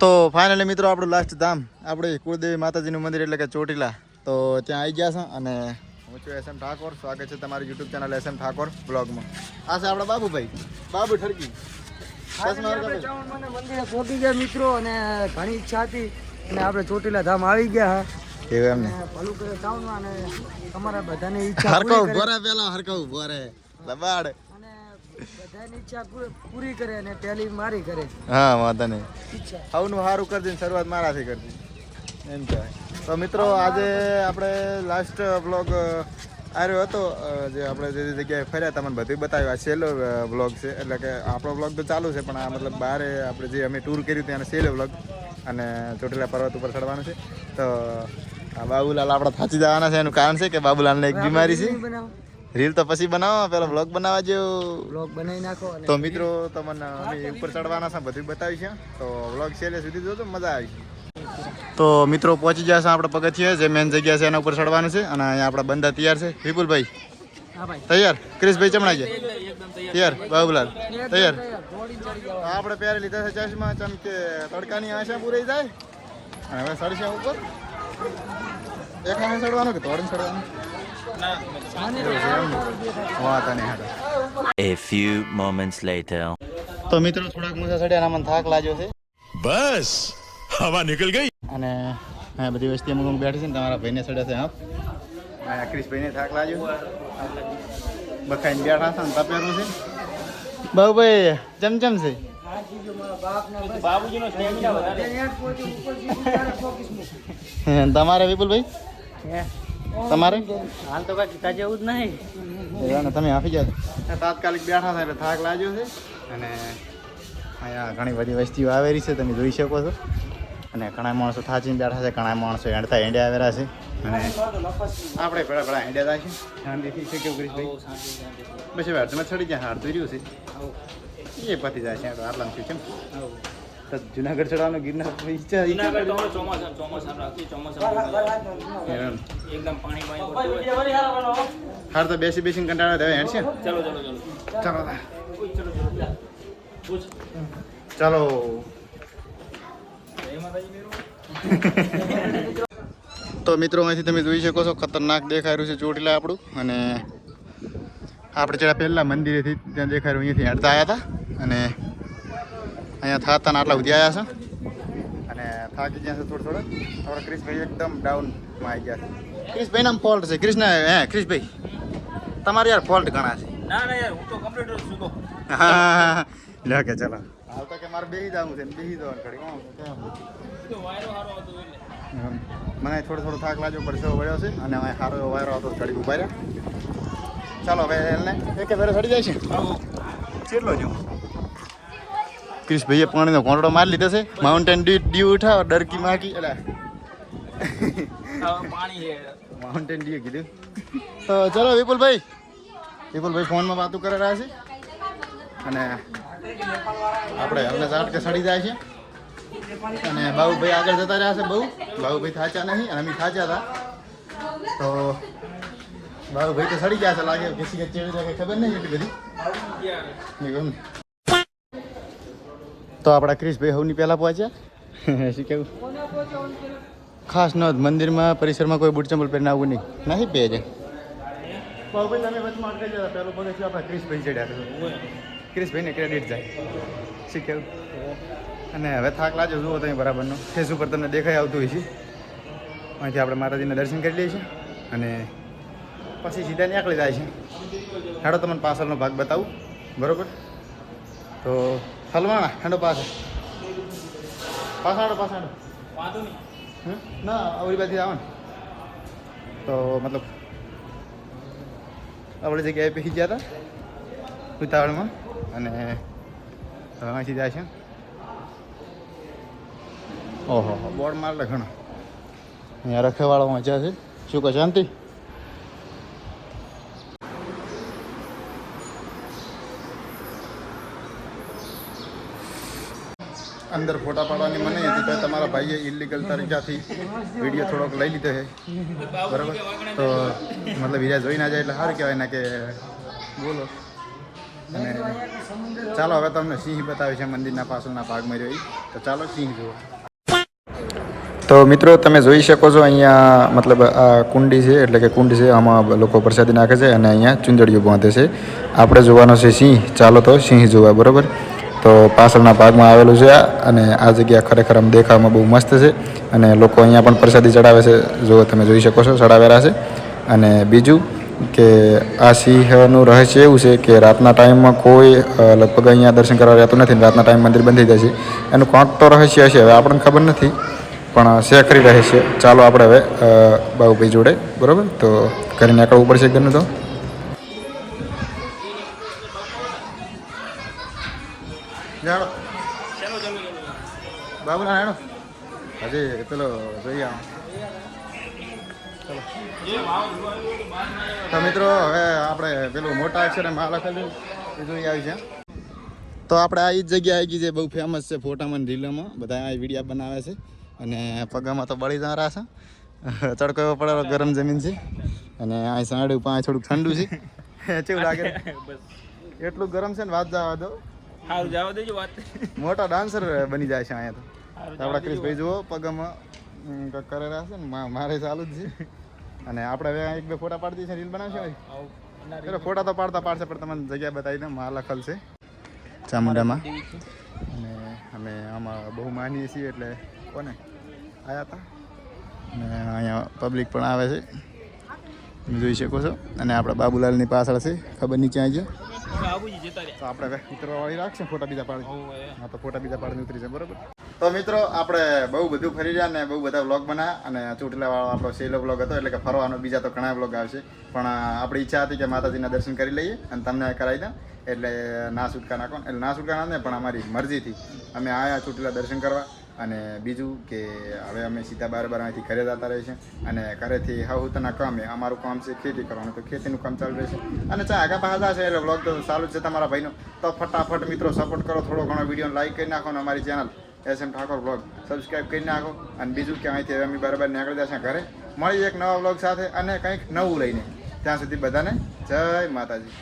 તો ફાઇનલી મિત્રો આપણું લાસ્ટ ધામ આપણે કુળદેવી માતાજીનું મંદિર એટલે કે ચોટીલા તો ત્યાં આવી ગયા છે અને હું છું એસ એમ ઠાકોર સ્વાગત છે તમારી YouTube channel S M Thakor બ્લોગમાં આ છે આપણા બાબુભાઈ બાબુ ઠરકી. મંદિરે પહોંચી ગયા મિત્રો અને ઘણી ઈચ્છા હતી અને આપણે ચોટીલા ધામ આવી ગયા એવું એમને ભલું કરે અને તમારા બધાની ઈચ્છા હરકો ઊભો રહે પેલા હરકો ઊભો બધાની ઈચ્છા પૂરી- કરે અને પહેલી મારી કરે. હા વાંધો નહીં. હવનું સારું કરજે ને શરૂઆત મારાથી કરજે એમ કહેવાય તો મિત્રો આજે આપણે લાસ્ટ બ્લોગ આવ્યો હતો જે આપણે જે જે જગ્યાએ ફર્યા તમને બધું બતાવ્યું. આ છેલ્લો બ્લોગ છે એટલે કે આપણો બ્લોગ તો ચાલુ છે પણ આ મતલબ બહાર આપણે જે અમે ટૂર કર્યું ત્યાં છેલ્લો બ્લોગ અને ચોટીલા પર્વત ઉપર ચડવાનું છે. તો આ બાબુલાલ આપણા થાચી જવાના છે એનું કારણ છે કે બાબુલાલને એક બીમારી છે. રીલ તો પછી બનાવો પેલો બ્લોગ બનાવવા જેવું. બ્લોગ બનાવી નાખો તો મિત્રો તમને અમે ઉપર ચડવાના છે બધું બતાવી છે તો છે એટલે સુધી જોજો મજા આવી. તો મિત્રો પહોંચી ગયા છે આપણે પગથિયે જે મેન જગ્યા છે એના ઉપર ચડવાનું છે અને અહીંયા આપણા બંદા તૈયાર છે. વિપુલભાઈ તૈયાર? ક્રિશભાઈ ચમણા છે તૈયાર. બાબુલાલ તૈયાર? આપણે પહેરી લીધા છે ચશ્મા ચમ કે તડકાની આશા પૂરી જાય અને હવે ચડશે ઉપર. એક આને ચડવાનું કે તોડીને ચડવાનું? A few moments later. તો મિત્રો થોડાક મુસાફરી મને થાક લાગ્યો છે. બસ હવા નીકળ ગઈ. અને હા બધી વસ્તી અમુક બેઠી છે ને તમારા ભાઈને સડ્યા છે આપ હા ક્રિશભાઈને થાક લાગ્યો. બખાઈને બેઠા છે ને તપેલું છે. બહુ ભાઈ ચમચમ છે. તમારે વિપુલભાઈ? તમારે? હાલ તો કાંઈ કીધા જેવું જ નહીં. અને તમે આપી જાઓ. તાત્કાલિક બેઠા હતા એટલે થાક લાગ્યો છે. અને અહીંયા ઘણી બધી વસ્તીઓ આવેલી છે તમે જોઈ શકો છો. અને ઘણા માણસો થાચીને બેઠા છે ઘણા માણસો હેડતા એન્ડિયા આવેલા છે. અને આપણે પેલા પેલા હેંડ્યા થાય છે. શાંતિથી છે કેવું કરીશ બસ હવે અડધમાં ચડી જાય હાડ તો રહ્યું છે. એ પતી જાય છે તો આટલામાં થયું કેમ જુનાગઢ ચડવાનો ગિરનાર ઈચ્છા જુનાગઢ તો ચોમાસા ચોમાસા રાખી ચોમાસા એકદમ પાણી પાણી હાર તો બેસી બેસીને કંટાળા દેવા હેડ છે ચલો ચલો ચલો. ચાલો ચલો. તો મિત્રો અહીંથી તમે જોઈ શકો છો ખતરનાક દેખાઈ રહ્યું છે ચોટીલા આપણું. અને આપણે જેડા પહેલાં મંદિરેથી ત્યાં દેખાઈ રહ્યું અહીંયાથી હેડતા આવ્યા હતા. અને અહીંયા થાતા આટલા સુધી આવ્યા છે. અને થાકી ગયા છે થોડું થોડું. આપણા ક્રિશભાઈ એકદમ ડાઉનમાં આવી ગયા છે. ક્રિશભાઈ નામ ફોલ્ટ છે. ક્રિશ્ન હે ક્રિશભાઈ. તમારે યાર ફોલ્ટ ઘણા છે. ના ના યાર હું તો કમ્પ્લીટ છું તો. હા લે કે ચાલો. હાલ તો કે મારે બેહી જવું છે ને બેસી જવાનું ઘડી તો વાયરો સારો હતો એટલે. મને થોડો થોડો થાક લાગ્યો પરસેવો વળ્યો છે અને હવે સારો એવો વાયરો હતો ઘડી ઊભા રહ્યા. ચાલો હવે એને એકે ફેરે ચડી જાય છે. કેટલો જો ક્રિશ ભાઈએ પાણીનો કોંટડો મારી લીધો છે. માઉન્ટેન ડ્યુ ડ્યુ ઉઠાવો ડરકી માકી એટલે હવે પાણી છે. માઉન્ટેન ડ્યુ કીધું. તો ચલો વિપુલભાઈ. વિપુલભાઈ ફોનમાં વાતો કરી રહ્યા છે. અને આપણે હમને ઝાટકે સડી જાય છે. અને બાબુભાઈ આગળ જતા રહ્યા છે બહુ. બાબુભાઈ થાચા નહીં અને અમે થાચા હતા. તો બાબુભાઈ તો સડી ગયા છે લાગે ઘસી કે ચેડી લાગે ખબર નહીં એટલી બધી. એવું એમ. તો આપણા ક્રિશભાઈ હવની પહેલા પહોંચ્યા. શું કેવું? ખાસ ન મંદિરમાં પરિસરમાં કોઈ બુટ ચંપલ પહેરીને આવવું નહીં. નહીં પહેરે બાબુભાઈ તમે વચમાં અટકાઈ જતા પહેલું પગથિયું આપણા ક્રિશભાઈ ચડ્યા ક્રિશભાઈને ક્રેડિટ જાય. શું કેવું? અને હવે થાક લાજો જુઓ તમે બરાબરનો. ફેસ ઉપર તમને દેખાઈ આવતું હોય છે. અહીંથી આપણે માતાજીના દર્શન કરી લઈએ છીએ અને પછી સીધા નીકળી જાય છે. હેડો તમને પાછળનો ભાગ બતાવું. બરોબર? તો હલવાણા હેડો પાછળ. વાંધો નહીં. ના આવડી બાજુ આવે ને. તો મતલબ આપણે જગ્યાએ પીસી ગયા હતા ઉતાવળમાં અને હવે અહીંથી જાય છે. ઓહો બોર્ડ મારે ઘણા. અહીંયા રખેવાળો મજા છે. શું કહે શાંતિ અંદર ફોટા પાડવાની મને હતી તો તમારા ભાઈએ ઇલીગલ તરીકાથી વીડિયો થોડોક લઈ લીધો છે. બરાબર? તો મતલબ હીરા જોઈ ના જાય એટલે સારું કહેવાય ને કે બોલો. અને ચાલો હવે તમને સિંહ બતાવે છે મંદિરના પાછળના ભાગમાં જોઈ તો ચાલો સિંહ જુઓ. તો મિત્રો, તમે જોઈ શકો છો અહીંયા મતલબ આ કુંડી છે, એટલે કે કુંડી છે, આમાં લોકો પ્રસાદી નાખે છે અને અહીંયા ચુંદડીઓ બાંધે છે. આપણે જોવાનો છે સિંહ. ચાલો તો સિંહ જોવા, બરોબર? તો પાછળના ભાગમાં આવેલું છે આ, અને આ જગ્યા ખરેખર આમ દેખાવામાં બહુ મસ્ત છે. અને લોકો અહીંયા પણ પ્રસાદી ચડાવે છે. જો તમે જોઈ શકો છો, ચડાવેલા છે. અને બીજું કે આ સિંહનું રહસ્ય એવું છે કે રાતના ટાઈમમાં કોઈ લગભગ અહીંયા દર્શન કરવા રહેતું નથી રાતના ટાઈમ મંદિર બંધ થઈ જાય છે. એનું કોંક તો રહસ્ય હશે, હવે આપણને ખબર નથી, પણ છે ખરી રહસ્ય. ચાલો આપણે હવે બાબુભાઈ જોડે, બરાબર? તો કરીને નીકળવું પડશે એકદમ તો. જાણો બાબુલા હેણો હજી પેલો જોઈએ આવો. તો મિત્રો હવે આપણે પેલું મોટા અક્ષરે માં લખેલું એ જોઈ આવી છે. તો આપણે આ જ જગ્યા આવી ગઈ છે બહુ ફેમસ છે ફોટામાં ને રીલોમાં. બધા આ વિડીયા બનાવે છે. અને પગામાં તો બળી જરા છે. તડકો એવો પડેલો ગરમ જમીન છે. અને આ સાડું પાંચ થોડુંક ઠંડુ છે. કેવું લાગે? એટલું ગરમ છે ને વાત જવા દો. સારું જવા દેજો વાત. મોટા ડાન્સર બની જાય છે અહીંયા તો. આપણા ક્રિશભાઈ જુઓ પગમાં કરે છે ને મારે ચાલુ જ છે. અને આપણે હવે એક બે ફોટા પાડી દઈએ રીલ બનાવશે ભાઈ? ફોટા તો પાડતા પાડશે પણ તમને જગ્યા બતાવી માલ મહાલખલ છે. ચામુંડામાં. અને અમે આમાં બહુ માનીએ છીએ એટલે કોને? આવ્યા હતા અને અહીંયા પબ્લિક પણ આવે છે. તમે જોઈ શકો છો. અને આપણા બાબુલાલની પાછળ છે ખબર નહીં ક્યાં ગયો બાબુજી જતા રહ્યા. તો આપણે હવે ઉતરવાવાળી રાખશે ફોટા બીજા પાડી. હા તો ફોટા બીજા પાડીને ઉતરી છે બરોબર? તો મિત્રો આપણે બહુ બધું ફરી રહ્યા ને બહુ બધા વ્લોગ બનાવ્યા અને ચોટીલા વાળો આપણો સેલો વ્લોગ હતો એટલે કે ફરવાનો બીજા તો ઘણા વ્લોગ આવશે. પણ આપણી ઈચ્છા હતી કે માતાજીના દર્શન કરી લઈએ અને તમને કરાવી દઉં. એટલે ના છૂટકા નાખો. એટલે ના છૂટકા ના પણ અમારી મરજીથી અમે આયા ચોટીલા દર્શન કરવા. અને બીજું કે હવે અમે સીધા બાર બાર અહીંથી ઘરે જતા રહીશું અને ઘરેથી હાઉતના કામે અમારું કામ છે ખેતી કરવાનું, તો ખેતીનું કામ ચાલુ રહેશે. અને ચા આગા પાછા છે એટલે વ્લોગ તો ચાલુ છે તમારા ભાઈનો. તો ફટાફટ મિત્રો સપોર્ટ કરો, થોડો ઘણો વીડિયો લાઈક કરી નાખો અને અમારી channel S M Thakor blog subscribe કરી નાખો. અને બીજું કે અહીંથી હવે અમે બરાબર નીકળી જશે ઘરે. મળી એક નવા બ્લોગ સાથે અને કંઈક નવું લઈને. ત્યાં સુધી બધાને જય માતાજી.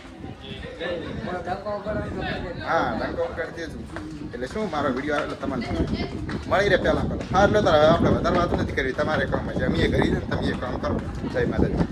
હા ડંકો કરતી છું. એટલે શું મારો વીડિયો આવે એટલે તમને મળી રહે પહેલાં પહેલાં. હા, એટલે તો હવે આપણે વધારે વાતો નથી કરવી. તમારે કામ છે. અમે એ કરી તમે એ કામ કરો. જય માતાજી.